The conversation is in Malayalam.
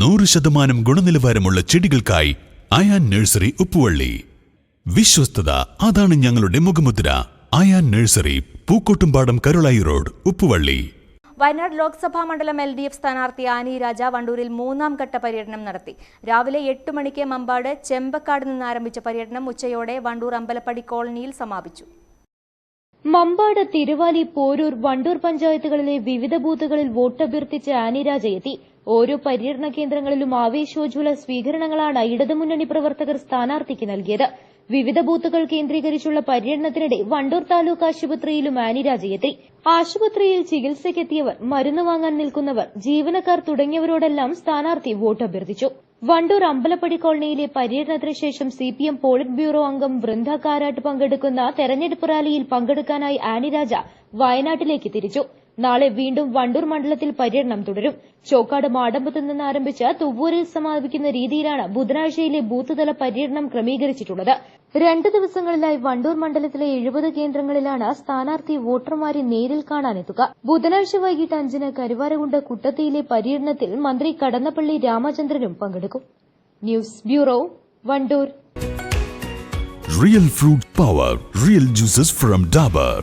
നൂറ് ശതമാനം ഗുണനിലവാരമുള്ള ചെടികൾക്കായി അയാൻ നഴ്സറി ഉപ്പുവള്ളി. വിശ്വസ്തത അതാണ് ഞങ്ങളുടെ മുഖമുദ്ര. Ayan nursery Pookkottumpadam Karulai road Uppuvalli. Wayanad Lok Sabha മണ്ഡലം എൽ ഡി എഫ് സ്ഥാനാർത്ഥി ആനി രാജ വണ്ടൂരിൽ മൂന്നാം ഘട്ട പര്യടനം നടത്തി. രാവിലെ എട്ട് മണിക്ക് മമ്പാട് ചെമ്പക്കാട് നിന്ന് ആരംഭിച്ച പര്യടനം ഉച്ചയോടെ വണ്ടൂർ അമ്പലപ്പടി കോളനിയിൽ സമാപിച്ചു. മമ്പാട് തിരുവാലി പോരൂർ വണ്ടൂർ പഞ്ചായത്തുകളിലെ വിവിധ ബൂത്തുകളിൽ വോട്ടഭ്യർത്ഥിച്ച് ആനിരാജ എത്തി. ഓരോ പര്യടന കേന്ദ്രങ്ങളിലും ആവേശോജ്വല സ്വീകരണങ്ങളാണ് ഇടതുമുന്നണി പ്രവർത്തകർ സ്ഥാനാർത്ഥിക്ക് നൽകിയത്. വിവിധ ബൂത്തുകൾ കേന്ദ്രീകരിച്ചുള്ള പര്യടനത്തിനിടെ വണ്ടൂർ താലൂക്ക് ആശുപത്രിയിലും ആനിരാജ എത്തി. ആശുപത്രിയിൽ ചികിത്സയ്ക്കെത്തിയവർ മരുന്ന് വാങ്ങാൻ നിൽക്കുന്നവർ ജീവനക്കാർ തുടങ്ങിയവരോടെല്ലാം സ്ഥാനാർത്ഥി വോട്ടഭ്യർത്ഥിച്ചു വണ്ടൂർ അമ്പലപ്പടി കോളനിയിലെ പര്യടനത്തിന് ശേഷം C P M politburo അംഗം വൃന്ദ കാരാട്ട് പങ്കെടുക്കുന്ന തെരഞ്ഞെടുപ്പ് റാലിയിൽ പങ്കെടുക്കാനായി ആനിരാജ വയനാട്ടിലേക്ക് തിരിച്ചു. നാളെ വീണ്ടും വണ്ടൂർ മണ്ഡലത്തിൽ പര്യടനം തുടരും. ചോക്കാട് മാടമ്പത്ത് നിന്ന് ആരംഭിച്ച് തുവ്വൂരിൽ സമാപിക്കുന്ന രീതിയിലാണ് ബുധനാഴ്ചയിലെ ബൂത്ത് തല പര്യടനം ക്രമീകരിച്ചിട്ടുള്ളത്. രണ്ട് ദിവസങ്ങളിലായി വണ്ടൂർ മണ്ഡലത്തിലെ എഴുപത് കേന്ദ്രങ്ങളിലാണ് സ്ഥാനാർത്ഥി വോട്ടർമാരെ നേരിൽ കാണാനെത്തുക. ബുധനാഴ്ച വൈകിട്ട് അഞ്ചിന് കരുവാരകുണ്ട് കുട്ടത്തിയിലെ പര്യടനത്തിൽ മന്ത്രി കടന്നപ്പള്ളി രാമചന്ദ്രനും പങ്കെടുക്കും. News bureau Wandoor. Real fruit power real juices from Dabur